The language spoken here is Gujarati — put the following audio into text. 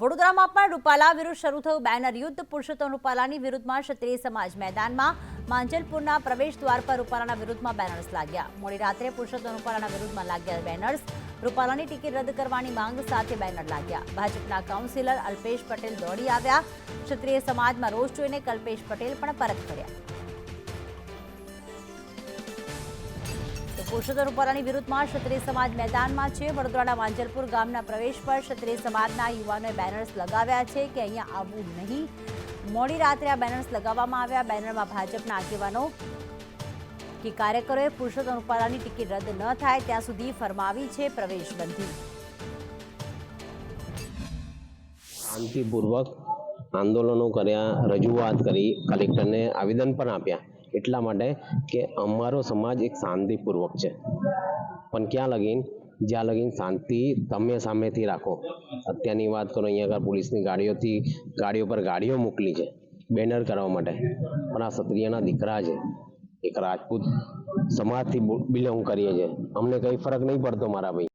વડોદરામાં પણ રૂપાલા વિરુદ્ધ શરૂ થયું બેનર યુદ્ધ. પુરુષોત્તમ રૂપાલાની વિરુદ્ધમાં ક્ષત્રિય સમાજ મેદાનમાં માંજલપુરના પ્રવેશ દ્વાર પર રૂપાલાના વિરુદ્ધમાં બેનર્સ લાગ્યા. મોડી રાત્રે પુરુષોત્તમ રૂપાલાના વિરુદ્ધમાં લાગ્યા બેનર્સ. રૂપાલાની ટિકિટ રદ કરવાની માંગ સાથે બેનર લાગ્યા. ભાજપના કાઉન્સિલર અલ્પેશ પટેલ દોડી આવ્યા. ક્ષત્રિય સમાજમાં રોષ જોઈને કલ્પેશ પટેલ પણ પરત ફર્યા. પુરુષોત્તમ રૂપાલાની વિરુદ્ધમાં ક્ષત્રિય સમાજ મેદાનમાં છે. વડોદરાના માંજલપુર ગામના પ્રવેશ પર ક્ષત્રિય સમાજના યુવાનોએ બેનર્સ લગાવ્યા છે કે અહીંયા આવવું નહીં. મોડી રાત્રે આ બેનર્સ લગાવવામાં આવ્યા. બેનરમાં ભાજપના આગેવાનો કે કાર્યકરોએ પુરુષોત્તમ રૂપાલાની ટિકિટ રદ ન થાય ત્યાં સુધી ફરમાવી છે પ્રવેશ બંધી શાંતિપૂર્વક આંદોલનો કર્યા, રજૂઆત કરી, કલેક્ટરને આવેદન પણ આપ્યા. એટલા માટે કે અમારો સમાજ એક શાંતિપૂર્વક છે. પણ ક્યાં લગીન? જ્યાં લગીન શાંતિ તમે સામેથી રાખો. અત્યારની વાત કરો, અહીંયા આગળ પોલીસની ગાડીઓથી, ગાડીઓ પર ગાડીઓ મોકલી છે, બેનર કરવા માટે. પણ આ ક્ષત્રિયના દીકરા છે, એક રાજપૂત સમાજથી બિલોંગ કરીએ છીએ. અમને કંઈ ફરક નહીં પડતો મારા ભાઈ.